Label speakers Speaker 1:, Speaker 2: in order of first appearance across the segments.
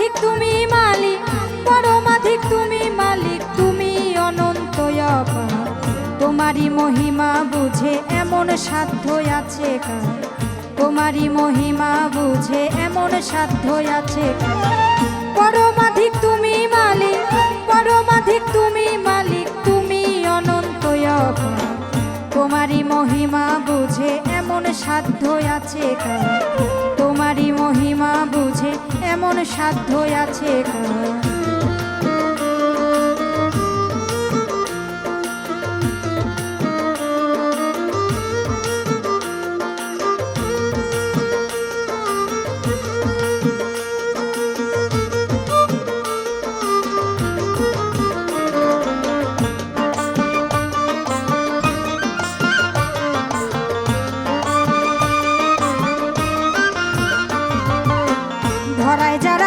Speaker 1: পরমাধিক তুমি মালিক, পরমাধিক তুমি মালিক, তুমি অনন্ত তোমারই মহিমা বুঝে এমন সাধ্য আছে তোমারই মহিমা বুঝে এমন সাধ্য আছে পরমাধিক তুমি মালিক, পরমাধিক তুমি মালিক, তুমি অনন্ত তোমারই মহিমা বুঝে এমন সাধ্য আছে তোমারই মহিমা সাধ্য আছে কার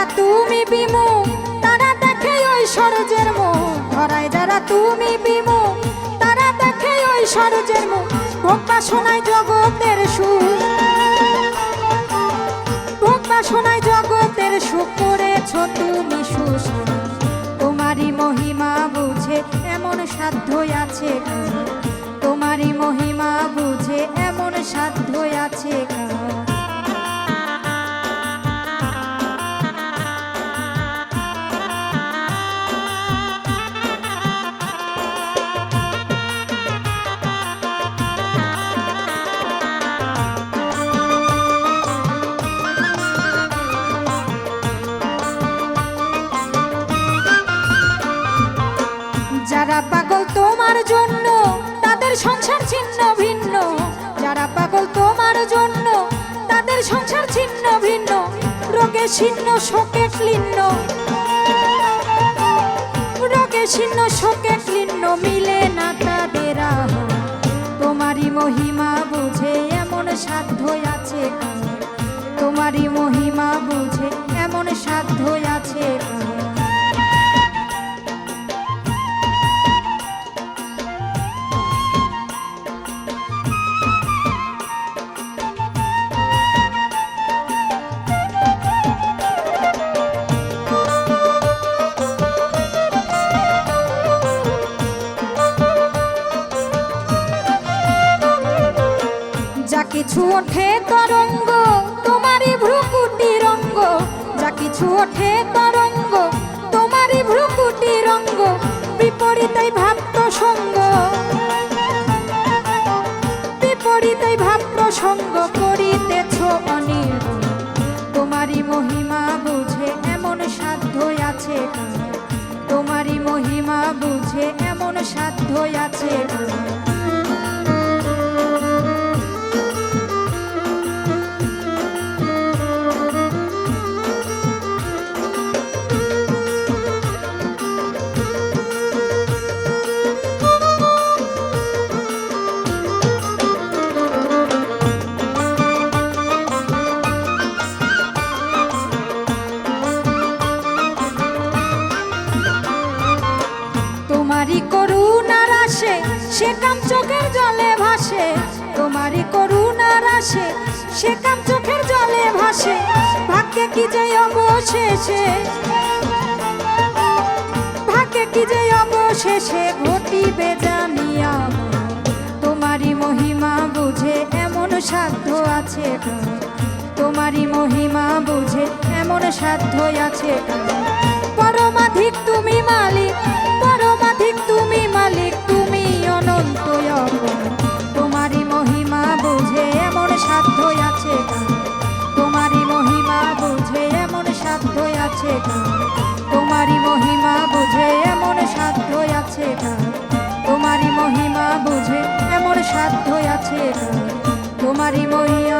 Speaker 1: যারা তুমি বিমুখ তারা দেখে ওই সরজের মুখ ধরায় যারা তুমি বিমুখ তারা দেখে ওই সরজের মুখ ভোক্তা শোনায় জগতের সুখ ভোক্তা শোনায় জগতের সুখ করেছ তুমি সুস তোমারই মহিমা বুঝে এমন সাধ্য আছে? তোমারই মহিমা বুঝে এমন সাধ্য আছে কার? তোমার জন্য তাদের সংসার ছিন্ন ভিন্ন। যারা পাগল তোমার জন্য তাদের সংসার ছিন্ন ভিন্ন। রোগে ছিন্ন, শোকে ক্লিন্ন। রোগে ছিন্ন, শোকে ক্লিন্ন মিলে না তাদের তোমারই মহিমা বুঝে এমন সাধ্য আছে তোমারই মহিমা বুঝে এমন সাধ্য আছে কিছু ওঠে তরঙ্গ, তোমারই ভ্রুকুটি রঙ্গ। যা কিছু ওঠে তরঙ্গ, তোমারই ভ্রুকুটি রঙ্গ, বিপরীতাই ভাব প্রসঙ্গ বিপরীতাই ভাব প্রসঙ্গ করিতেছ অনির্বণ তোমারই মহিমা বুঝে এমন সাধ্য আছে তোমারই মহিমা বুঝে এমন সাধ্য আছে কাম চোখের জলে ভাসে, তোমারই করুণার আসে সে কাম চোখের জলে ভাসে, ভাগ্যে কি যে অবশেষে। ভাগ্যে কি যে অবশেষে ঘটিবে জানিয়া তোমারই মহিমা বুঝে এমন সাধ্য আছে তোমারই মহিমা বুঝে এমন সাধ্য আছে পরমাধিক তুমি মালিক, পরমাধিক আছে তোমারই মহিমা বুঝে এমন সাধ্য আছে তোমারই মহিমা বুঝে এমন সাধ্য আছে তোমারই মহিমা